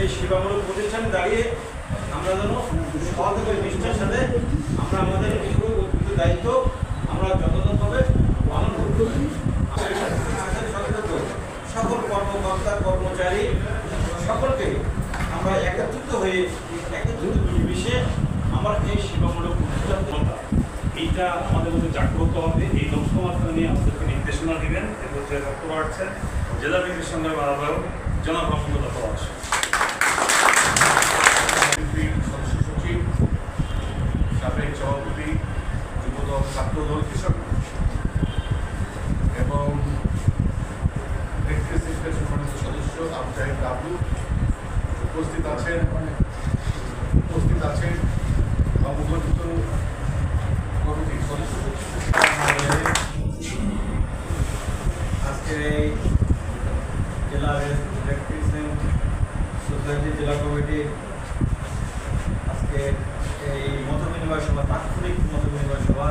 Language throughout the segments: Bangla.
এই সেবামূলক প্রতিষ্ঠানে দাঁড়িয়ে আমরা যেন সৎ নিষ্ঠার সাথে আমরা আমাদের দায়িত্ব আমরা যথাযথভাবে পালন করতে পারি। সকল কর্মকর্তা, কর্মচারী, সকলকে আমরা একত্রিত হয়ে, একত্রিত মিশে আমার এই সেবামূলক প্রতিষ্ঠান এইটা আমাদের মধ্যে জাগ্রত হবে। এই লক্ষ্যমাত্রা নিয়ে আমাদেরকে নির্দেশনা দিবেন। এবং যে রক্ত বাড়ছেন জেলা বিদ্যুৎ সঙ্গে আহ্বায়ক জনাব রহমতুল্লাহ প্রবাস বিএনপির সদস্য সচিব সাবেক সভাপতি ছাত্রদল কৃষক এবং সদস্য আবু জাহিদ আবু উপস্থিত আছেন উপস্থিত আছেন নবগঠিত কমিটির সদস্য আজকের এই জেলা ইলেকট্রিশিয়ান জেলা কমিটির আজকে এই মত বিনিময় সভা তাৎক্ষণিক মত বিনিময় সভা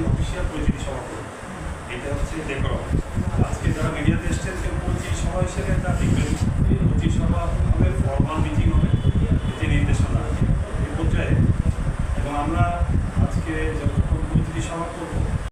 আনুষ্ঠানিক অফিসিয়াল পরিচিতি সভা করব এটা হচ্ছে ডেকরম আজকে যারা মিডিয়াতে এসছেন, কেউ পরিচিতি সভা হিসেবে এটা দেখবেন পরিচিতি সভা হবে ফর্মাল মিটিং হবে যে নির্দেশনা এই পর্যায়ে, এবং আমরা আজকে যখন পরিচিতি সভা করব